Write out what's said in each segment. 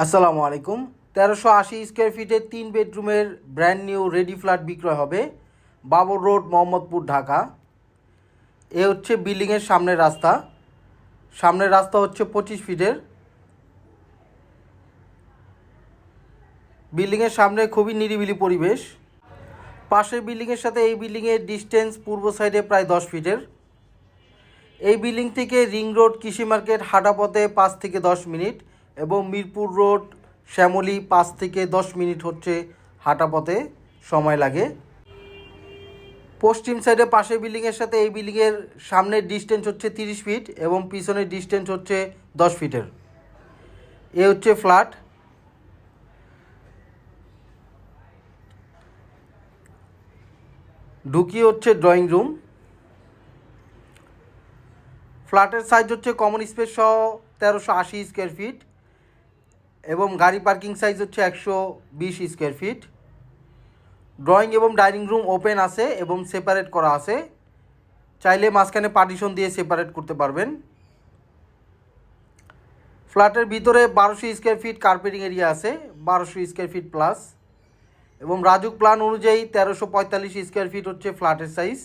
আসসালামু আলাইকুম। তেরোশো আশি স্কোয়ার ফিটের তিন বেডরুমের ব্র্যান্ড নিউ রেডি ফ্ল্যাট বিক্রয় হবে বাবর রোড, মোহাম্মদপুর, ঢাকা। এ হচ্ছে বিল্ডিংয়ের সামনের রাস্তা। সামনের রাস্তা হচ্ছে পঁচিশ ফিটের। বিল্ডিংয়ের সামনে খুবই নিরিবিলি পরিবেশ। পাশের বিল্ডিংয়ের সাথে এই বিল্ডিংয়ের ডিস্টেন্স পূর্ব সাইডে প্রায় দশ ফিটের। এই বিল্ডিং থেকে রিং রোড, কৃষি মার্কেট হাঁটা পথে পাঁচ থেকে দশ মিনিট। এবং মিরপুর রোড, শ্যামলী পাঁচ থেকে দশ মিনিট হচ্ছে হাঁটা পথে সময় লাগে। পশ্চিম সাইডে পাশের বিল্ডিংয়ের সাথে এই বিল্ডিংয়ের সামনের ডিস্টেন্স হচ্ছে তিরিশ ফিট এবং পিছনের ডিস্টেন্স হচ্ছে দশ ফিটের এ হচ্ছে ফ্ল্যাট ঢুকিয়ে হচ্ছে ড্রয়িং রুম ফ্ল্যাটের সাইজ হচ্ছে কমন স্পেস সহ তেরোশো আশি স্কোয়ার ফিট এবং গাড়ি পার্কিং সাইজ হচ্ছে একশো বিশ স্কোয়ার ফিট। ড্রয়িং এবং ডাইনিং রুম ওপেন আছে এবং সেপারেট করা আছে। চাইলে মাঝখানে পার্টিশন দিয়ে সেপারেট করতে পারবেন। ফ্ল্যাটের ভিতরে বারোশো স্কোয়ার ফিট কার্পেটিং এরিয়া আছে, বারোশো স্কোয়ার ফিট প্লাস এবং রাজুক প্ল্যান অনুযায়ী তেরোশো পঁয়তাল্লিশ স্কোয়ার ফিট হচ্ছে ফ্ল্যাটের সাইজ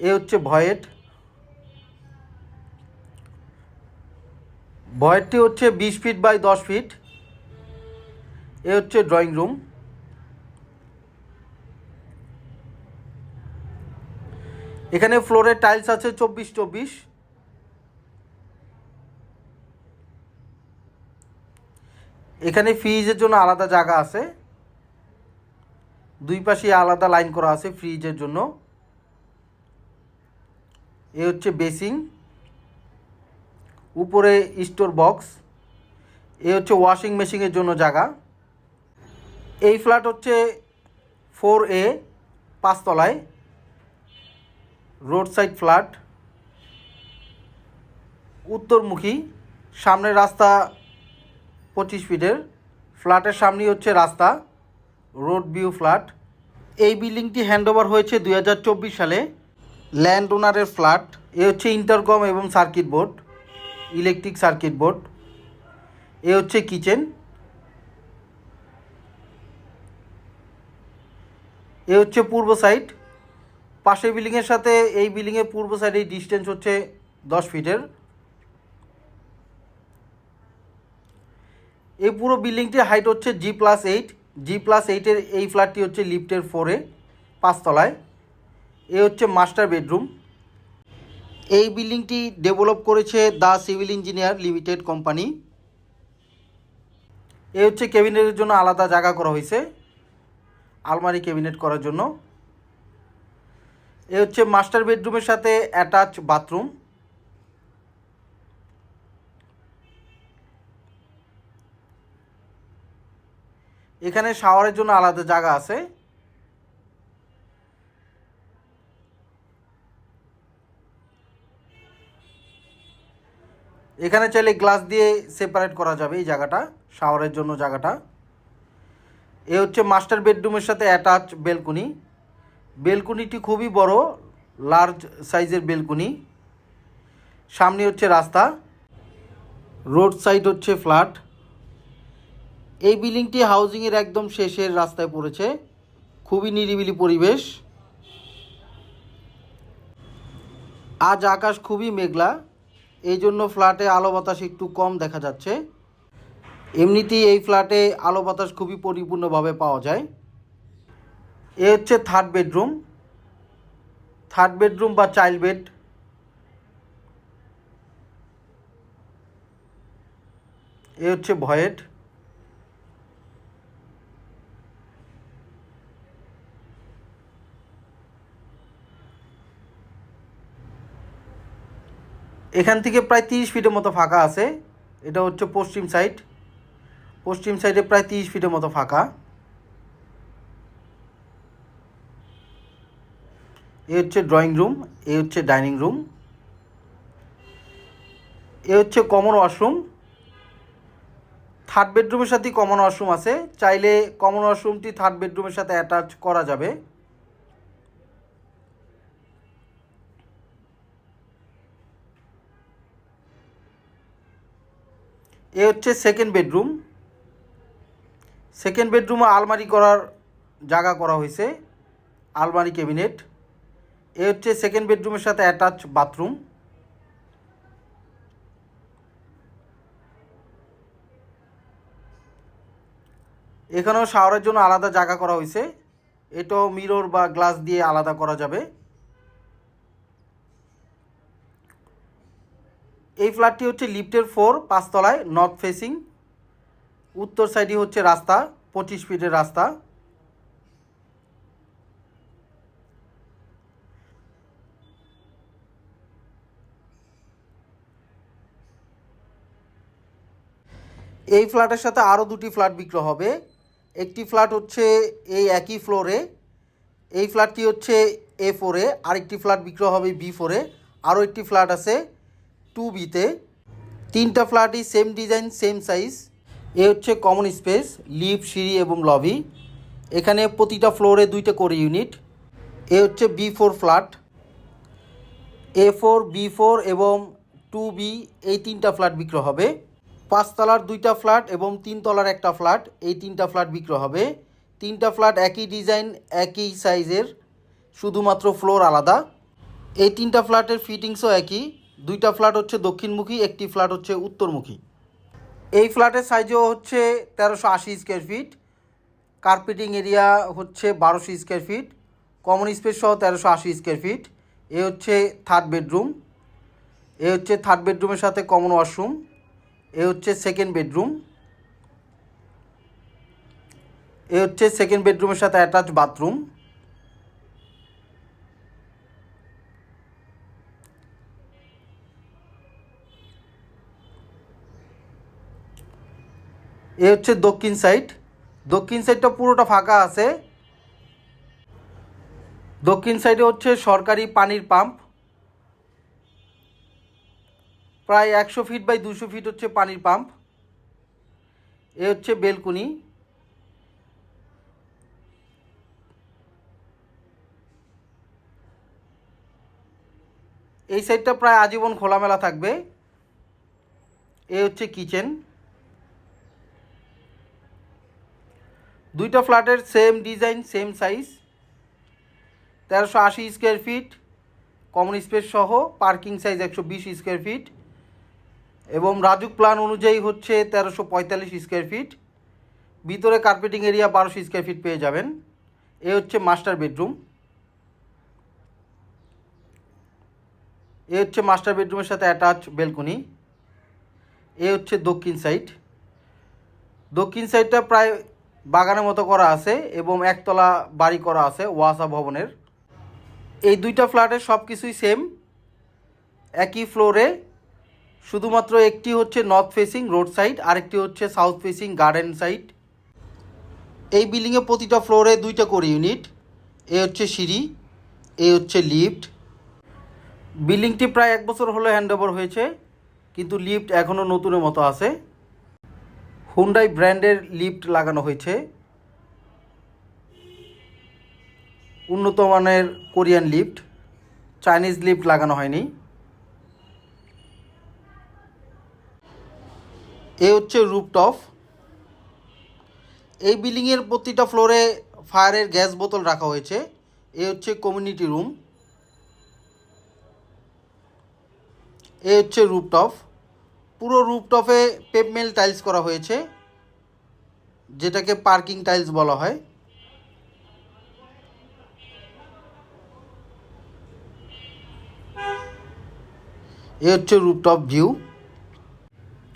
এ হচ্ছে ভয়েট ভয়েরটি হচ্ছে বিশ ফিট বাই দশ ফিট। এ হচ্ছে ড্রয়িং রুম। এখানে ফ্লোরের টাইলস আছে চব্বিশ চব্বিশ। এখানে ফ্রিজের জন্য আলাদা জায়গা আছে। দুই পাশে আলাদা লাইন করা আছে ফ্রিজের জন্য। এ হচ্ছে বেসিং উপরে স্টোর বক্স, এ হচ্ছে ওয়াশিং মেশিনের জন্য জায়গা। এই ফ্ল্যাট হচ্ছে ফোর এ, পাঁচতলায় রোড সাইড ফ্ল্যাট। উত্তরমুখী, সামনের রাস্তা পঁচিশ ফিটের, ফ্ল্যাটের সামনেই হচ্ছে রাস্তা, রোড ভিউ ফ্ল্যাট। এই বিল্ডিংটি হ্যান্ডওভার হয়েছে দু হাজার চব্বিশ সালে, ল্যান্ড ওনারের ফ্ল্যাট, এ হচ্ছে ইন্টারকম এবং circuit board. Electric circuit board. এ হচ্ছে কিচেন। এ হচ্ছে পূর্ব সাইড। পাশের বিল্ডিংয়ের সাথে এই বিল্ডিংয়ের পূর্ব সাইডে ডিস্টেন্স হচ্ছে দশ ফিটের। এই পুরো বিল্ডিংটির হাইট হচ্ছে G plus eight G plus এইটের এই ফ্ল্যাটটি হচ্ছে লিফটের ফোরে পাঁচতলায়। এ হচ্ছে মাস্টার বেডরুম। এই বিল্ডিংটি ডেভেলপ করেছে the civil engineer limited company. এ হচ্ছে ক্যাবিনেটের জন্য আলাদা জায়গা করা হয়েছে, আলমারি ক্যাবিনেট করার জন্য। এ হচ্ছে মাস্টার বেডরুমের সাথে অ্যাটাচ বাথরুম। এখানে শাওয়ারের জন্য আলাদা জায়গা আছে। এখানে চাইলে গ্লাস দিয়ে সেপারেট করা যাবে এই জায়গাটা শাওয়ারের জন্য জায়গাটা। এ হচ্ছে মাস্টার বেডরুমের সাথে অ্যাটাচ বেলকুনি বেলকুনিটি খুবই বড় লার্জ সাইজের বেলকুনি সামনে হচ্ছে রাস্তা। রোড সাইড হচ্ছে ফ্ল্যাট এই বিল্ডিংটি হাউজিংয়ের একদম শেষের রাস্তায় পড়েছে। খুবই নিরিবিলি পরিবেশ। আজ আকাশ খুবই মেঘলা। এই জন্য ফ্ল্যাটে আলো বাতাস একটু কম দেখা যাচ্ছে। এমনিতেই এই ফ্ল্যাটে আলো বাতাস খুবই পরিপূর্ণভাবে পাওয়া যায়। এ হচ্ছে থার্ড বেডরুম থার্ড বেডরুম বা চাইল্ড বেড এ হচ্ছে ভয়েট এখান থেকে প্রায় তিরিশ ফিটের মতো ফাঁকা আছে। এটা হচ্ছে পশ্চিম সাইড। পশ্চিম সাইডে প্রায় তিরিশ ফিটের মতো ফাঁকা। এ হচ্ছে ড্রয়িং রুম, এ হচ্ছে ডাইনিং রুম। এ হচ্ছে কমন ওয়াশরুম। থার্ড বেডরুমের সাথে কমন ওয়াশরুম আছে। চাইলে কমন ওয়াশরুমটি থার্ড বেডরুমের সাথে অ্যাটাচ করা যাবে। এ হচ্ছে সেকেন্ড বেডরুম সেকেন্ড বেডরুমে আলমারি করার জায়গা করা হয়েছে, আলমারি ক্যাবিনেট এ হচ্ছে সেকেন্ড বেডরুমের সাথে অ্যাটাচ বাথরুম এখানেও শাওয়ারের জন্য আলাদা জায়গা করা হয়েছে। এটাও মিরর বা গ্লাস দিয়ে আলাদা করা যাবে। এই ফ্ল্যাটটি হচ্ছে লিফটের ফোর, পাঁচতলায় নর্থ ফেসিং উত্তর সাইডে হচ্ছে রাস্তা, পঁচিশ ফিটের রাস্তা। এই ফ্ল্যাটের সাথে আরও দুটি ফ্ল্যাট বিক্রি হবে। একটি ফ্ল্যাট হচ্ছে এই একই ফ্লোরে, এই ফ্ল্যাটটি হচ্ছে এ ফোরে আরেকটি ফ্ল্যাট বিক্রি হবে বি ফোরে আরও একটি ফ্ল্যাট আছে টু বিতে তিনটা ফ্ল্যাটই সেম ডিজাইন সেম সাইজ এ হচ্ছে কমন স্পেস লিফট সিঁড়ি এবং লবি এখানে প্রতিটা ফ্লোরে দুইটা করে ইউনিট এ হচ্ছে B four flat A four B four এবং টু বি এই তিনটা ফ্ল্যাট বিক্রি হবে। পাঁচতলার দুইটা ফ্ল্যাট এবং তিনতলার একটা ফ্ল্যাট এই তিনটা ফ্ল্যাট বিক্রি হবে। তিনটা ফ্ল্যাট একই ডিজাইন একই সাইজের শুধুমাত্র ফ্লোর আলাদা। এই তিনটা ফ্ল্যাটের ফিটিংসও একই। দুইটা ফ্ল্যাট হচ্ছে দক্ষিণমুখী, একটি ফ্ল্যাট হচ্ছে উত্তরমুখী। এই ফ্ল্যাটের সাইজও হচ্ছে তেরোশো আশি স্কোয়ার ফিট কার্পেটিং এরিয়া হচ্ছে বারোশো স্কোয়ার ফিট কমন স্পেস সহ তেরোশো আশি স্কোয়ার ফিট এ হচ্ছে থার্ড বেডরুম এ হচ্ছে থার্ড বেডরুমের সাথে কমন ওয়াশরুম এ হচ্ছে সেকেন্ড বেডরুম এ হচ্ছে সেকেন্ড বেডরুমের সাথে অ্যাটাচ বাথরুম এ হচ্ছে দক্ষিণ সাইড। দক্ষিণ সাইডটা পুরোটা ফাঁকা আছে। দক্ষিণ সাইডে হচ্ছে সরকারি পানির পাম্প। প্রায় একশো ফিট বাই দুশো ফিট হচ্ছে পানির পাম্প। এ হচ্ছে বেলকুনি। এই সাইডটা প্রায় আজীবন খোলামেলা থাকবে। এ হচ্ছে কিচেন। দুইটা ফ্ল্যাটের সেম ডিজাইন সেম সাইজ তেরোশো আশি স্কোয়ার ফিট কমন স্পেস সহ পার্কিং সাইজ একশো বিশ স্কোয়ার ফিট এবং রাজুক প্ল্যান অনুযায়ী হচ্ছে তেরোশো পঁয়তাল্লিশ স্কোয়ার ফিট ভিতরে কার্পেটিং এরিয়া বারোশো স্কোয়ার ফিট পেয়ে যাবেন। এ হচ্ছে মাস্টার বেডরুম এ হচ্ছে মাস্টার বেডরুমের সাথে অ্যাটাচ বেলকনি এ হচ্ছে দক্ষিণ সাইড দক্ষিণ সাইডটা প্রায় বাগানের মতো করা আছে এবং একতলা বাড়ি করা আছে, ওয়াসা ভবনের। এই দুইটা ফ্ল্যাটের সব কিছুই সেম একই ফ্লোরে শুধুমাত্র একটি হচ্ছে নর্থ ফেসিং রোড সাইড আরেকটি হচ্ছে সাউথ ফেসিং গার্ডেন সাইড এই বিল্ডিংয়ে প্রতিটা ফ্লোরে দুইটা করে ইউনিট এ হচ্ছে সিঁড়ি, এ হচ্ছে লিফট বিল্ডিংটি প্রায় এক বছর হলো হ্যান্ডওভার হয়েছে, কিন্তু লিফট এখনও নতুনের মতো আছে। হুন্ডাই ব্র্যান্ডের লিফট লাগানো হয়েছে। উন্নত মানের কোরিয়ান লিফট চাইনিজ লিফট লাগানো হয়নি। এ হচ্ছে রুপটপ এই বিল্ডিংয়ের প্রতিটা ফ্লোরে ফায়ারের গ্যাস বোতল রাখা হয়েছে। এ হচ্ছে কমিউনিটি রুম এ হচ্ছে রুপটপ পুরো রুপটপে পেপমেল টাইলস করা হয়েছে। যেটাকে পার্কিং টাইলস বলা হয়। এ হচ্ছে রুপটপ ভিউ।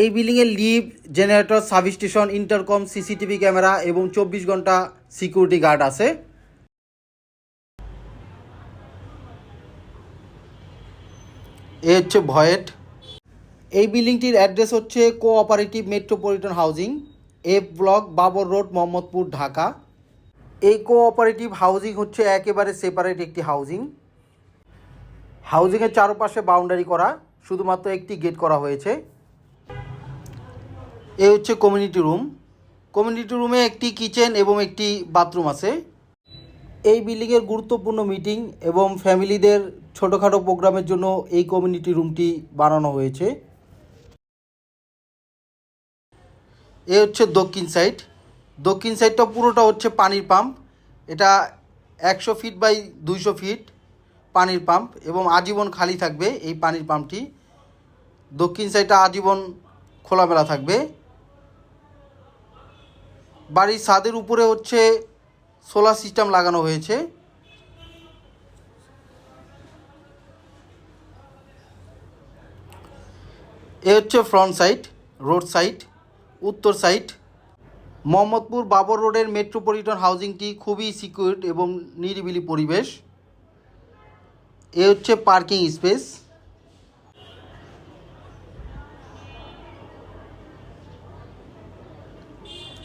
এই বিল্ডিংয়ের lift, generator sub station intercom, CCTV camera এবং চব্বিশ ঘণ্টা সিকিউরিটি গার্ড আছে। এ হচ্ছে ভয়েট এই বিল্ডিংটির অ্যাড্রেস হচ্ছে cooperative metropolitan housing. F block Babar road, Mohammadpur, Dhaka. এই কোঅপারেটিভ হাউজিং হচ্ছে একেবারে সেপারেট একটি হাউজিং হাউজিংয়ের চারপাশে বাউন্ডারি করা, শুধুমাত্র একটি গেট করা হয়েছে। এ হচ্ছে কমিউনিটি রুম কমিউনিটি রুমে একটি কিচেন এবং একটি বাথরুম আছে। এই বিল্ডিংয়ের গুরুত্বপূর্ণ মিটিং এবং ফ্যামিলিদের ছোটোখাটো প্রোগ্রামের জন্য এই কমিউনিটি রুমটি বানানো হয়েছে। এ হচ্ছে দক্ষিণ সাইড। দক্ষিণ সাইডটা পুরোটা হচ্ছে পানির পাম্প। এটা একশো ফিট বাই দুইশো ফিট পানির পাম্প এবং আজীবন খালি থাকবে এই পানির পাম্পটি। দক্ষিণ সাইডটা আজীবন খোলামেলা থাকবে। বাড়ির ছাদের উপরে হচ্ছে সোলার সিস্টেম লাগানো হয়েছে। এ হচ্ছে ফ্রন্ট সাইড, রোড সাইড। উত্তর সাইড। মোহাম্মদপুর বাবর রোডের মেট্রোপলিটন হাউজিংটি খুবই সিকিউর এবং নিরিবিলি পরিবেশ। এ হচ্ছে পার্কিং স্পেস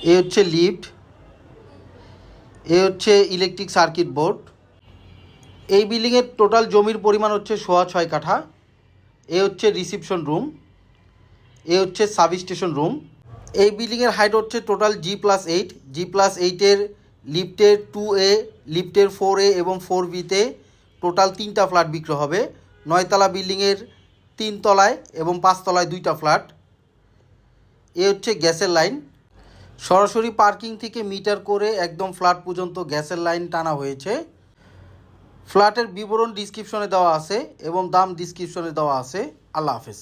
এ হচ্ছে লিফট এ হচ্ছে ইলেকট্রিক সার্কিট বোর্ড এই বিল্ডিংয়ের টোটাল জমির পরিমাণ হচ্ছে সোয়া ছয় কাঠা। এ হচ্ছে রিসিপশন রুম এ হচ্ছে সাব স্টেশন রুম এই বিল্ডিংয়ের হাইট হচ্ছে total G plus eight G plus এইটের লিফটের টু এ লিফটের ফোর এ এবং ফোর বিতে টোটাল তিনটা ফ্ল্যাট বিক্রি হবে। নয়তলা বিল্ডিংয়ের তিন তলায় এবং পাঁচতলায় দুইটা ফ্ল্যাট এ হচ্ছে গ্যাসের লাইন সরাসরি পার্কিং থেকে মিটার করে একদম ফ্ল্যাট পর্যন্ত গ্যাসের লাইন টানা হয়েছে। ফ্ল্যাটের বিবরণ ডিসক্রিপশনে দেওয়া আছে এবং দাম ডিসক্রিপশনে দেওয়া আছে। আল্লাহ হাফেজ।